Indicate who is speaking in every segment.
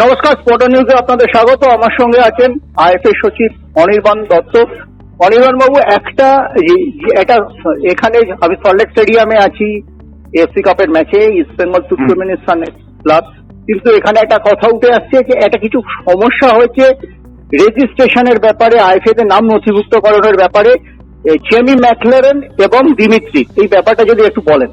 Speaker 1: নমস্কার স্পট নিউজে আপনাদের স্বাগত। আমার সঙ্গে আছেন আইএফএ সচিব অনির্বাণ দত্ত। অনির্বাণ বাবু একটা এটা এখানে আমি সল্টলেক স্টেডিয়ামে আছি এফসি কাপের ম্যাচে ইস্ট বেঙ্গল তুর্কমেনিস্তান ক্লাব কিন্তু এখানে একটা কথা উঠে আসছে যে একটা কিছু সমস্যা হয়েছে রেজিস্ট্রেশনের ব্যাপারে আইএফএ তে নাম নথিভুক্তকরণের ব্যাপারে এ, চেমি ম্যাকলারেন এবং দিমিত্রি এই ব্যাপারটা যদি একটু বলেন।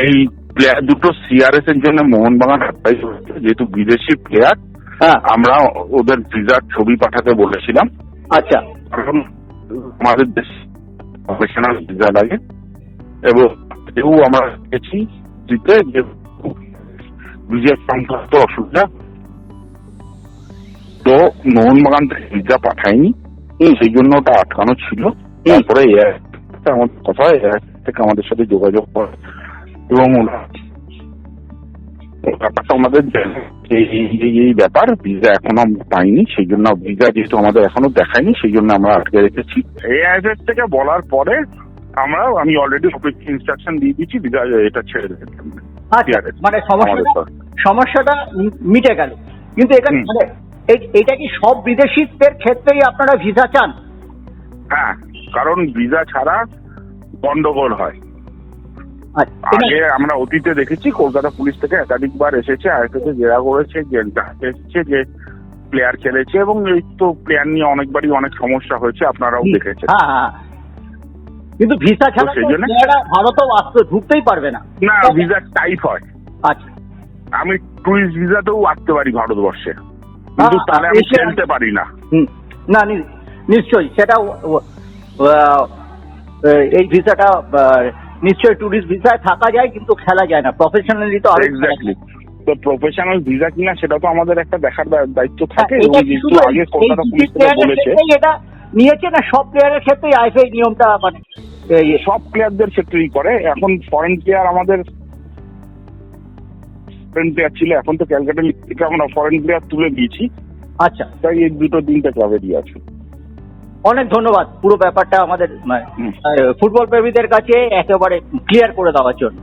Speaker 2: এই প্লেয়ার দুটো সিআরএস এর জন্য মোহনবাগান অ্যাপ্লাই করেছে যেহেতু বিদেশি প্লেয়ার
Speaker 1: হ্যাঁ।
Speaker 2: আমরা ওদের ভিসার ছবি পাঠাতে বলেছিলাম।
Speaker 1: আচ্ছা।
Speaker 2: কারণ আমাদের দেশ প্রফেশনাল ভিসা লাগে এবং এও আমরা দেখেছি দিতে যে ভিসা সংক্রান্ত অসুবিধা। তো মোহনবাগান থেকে ভিসা পাঠায়নি
Speaker 1: হুম।
Speaker 2: সেই জন্য ওটা আটকানো ছিল। তারপরে এয়ার আমাদের কথা এয়ার থেকে আমাদের সাথে যোগাযোগ করে। এবং ব্যাপারটা আমাদের এই এই এই ব্যাপার ভিসা এখনও পাইনি সেই জন্য ভিসা যেহেতু আমাদের এখনও দেখায়নি সেই জন্য আমরা আটকে রেখেছি এআইএফএস থেকে বলার পরে আমরা আমি অলরেডি অফিসকে ইনস্ট্রাকশন দিয়ে দিচ্ছি ভিসা এটা ছেড়ে দেবে
Speaker 1: মানে সমস্যাটা
Speaker 2: স্যার।
Speaker 1: সমস্যাটা মিটে গেল। কিন্তু এখানে মানে এই- এইটা কি সব বিদেশিদের ক্ষেত্রেই আপনারা ভিসা চান?
Speaker 2: হ্যাঁ কারণ ভিসা ছাড়া গন্ডগোল হয়।
Speaker 1: এটা-
Speaker 2: আগে আমরা অতীতে দেখেছি কলকাতা পুলিশ থেকে একাধিকবার এসেছে আইএফএতে জেরা করেছে যে এসেছে যে প্লেয়ার খেলেছে এবং এই তো প্লেয়ার নিয়ে অনেকবারই অনেক সমস্যা হয়েছে আপনারাও দেখেছেন।
Speaker 1: হ্যাঁ হ্যাঁ। কিন্তু ভিসা ছাড়া
Speaker 2: সেই জন্য-
Speaker 1: ভারতেও আসতে ঢুকতেই পারবে না।
Speaker 2: না ভিসার টাইপ হয়।
Speaker 1: আচ্ছা।
Speaker 2: আমি টুরিস্ট ভিসাতেও আসতে পারি ভারতবর্ষে। কিন্তু তাহলে আমি খেলতে পারি না।
Speaker 1: না নিশ্চয়ই সেটা এই ভিসাটা নিশ্চয়ই ট্যুরিস্ট ভিসায় থাকা যায় কিন্তু খেলা যায় না। প্রফেশনালি তো
Speaker 2: এক্স্যাক্টলি তো প্রফেশনাল ভিসা কিনা সেটা তো আমাদের একটা দেখার দায়িত্ব
Speaker 1: হ্যাঁ,
Speaker 2: থাকে।
Speaker 1: এটা
Speaker 2: এবং
Speaker 1: কি
Speaker 2: যেহেতু
Speaker 1: শুধু
Speaker 2: আগে কলকাতা পুলিশ বলেছে।
Speaker 1: এটা নিয়েছে না সব প্লেয়ারের আইএফএ নিয়মটা মানে
Speaker 2: সব প্লেয়ারদের ক্ষেত্রেই করে। এখন ফরেন প্লেয়ার আমাদের ফরেন প্লেয়ার ছিল এখন তো ক্যালকাটা আমরা ফরেন প্লেয়ার তুলে দিয়েছি।
Speaker 1: আচ্ছা।
Speaker 2: তাই এই দুটো দিনটা ক্লাবে দিয়ে আছে।
Speaker 1: অনেক ধন্যবাদ পুরো ব্যাপারটা আমাদের মানে, ফুটবল প্রেমীদের কাছে একেবারে ক্লিয়ার করে দেওয়ার জন্য।